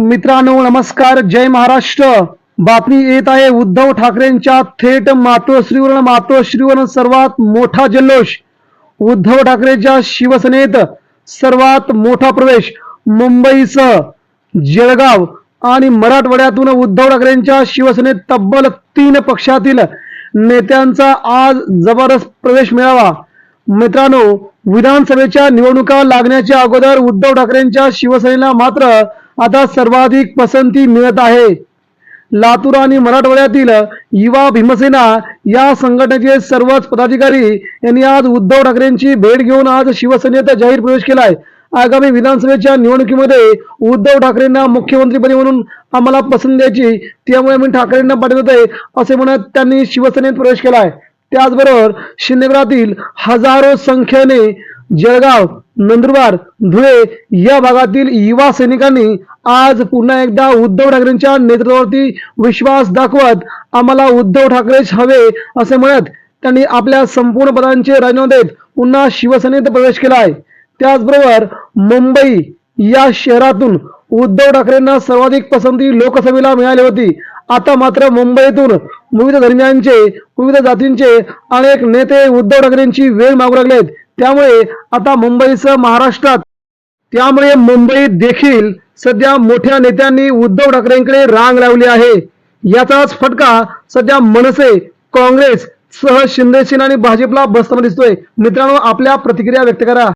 मित्रांनो नमस्कार. जय महाराष्ट्र. बातमी येत आहे उद्धव ठाकरेंच्या थेट मातोश्रीवर मातोश्रीवर सर्वात मोठा जल्लोष. उद्धव ठाकरेच्या शिवसेनेत सर्वात मोठा प्रवेश मुंबईसह जळगाव आणि मराठवाड्यातून उद्धव ठाकरेंच्या शिवसेनेत तब्बल तीन पक्षातील नेत्यांचा आज जबरदस्त प्रवेश मिळावा. मित्रांनो विधानसभेच्या निवडणुका लागण्याच्या अगोदर उद्धव ठाकरेंच्या शिवसेनेला मात्र आता सर्वाधिक पसंती मिळत आहे. लातूर आणि मराठवाड्यातील युवा भीमसेना या संघटनेचे सर्वच पदाधिकारी यांनी आज उद्धव ठाकरेंची भेट घेऊन आज शिवसेनेत जाहीर प्रवेश केला आहे आगामी विधानसभेच्या निवडणुकीमध्ये उद्धव ठाकरेंना मुख्यमंत्रीपदी म्हणून आम्हाला पसंत द्यायची त्यामुळे मी ठाकरेंना पाठवत आहे असे म्हणत त्यांनी शिवसेनेत प्रवेश केला आहे त्याचबरोबर शिंदेगडातील हजारो संख्येने जळगाव नंदुरबार धुळे या भागातील युवा सैनिकांनी आज पुन्हा एकदा उद्धव ठाकरेंच्या नेतृत्वावरती विश्वास दाखवत आम्हाला उद्धव ठाकरेच हवे असे म्हणत त्यांनी आपल्या संपूर्ण पदांचे राजीनामे देत पुन्हा शिवसेनेत प्रवेश केला आहे त्याचबरोबर मुंबई या शहरातून उद्धव ठाकरेंना सर्वाधिक पसंती लोकसभेला मिळाली होती. आता मात्र मुंबईतून विविध धर्मियांचे विविध जातींचे अनेक नेते उद्धव ठाकरेंची वेळ मागू लागलेत. त्यामुळे आता मुंबईसह महाराष्ट्रात त्यामुळे मुंबईत देखील सध्या मोठ्या नेत्यांनी उद्धव ठाकरेंकडे रांग लावली आहे. याचाच फटका सध्या मनसे काँग्रेस सह शिंदे सेना आणि भाजपला बसताना दिसतोय. मित्रांनो आपल्या प्रतिक्रिया व्यक्त करा.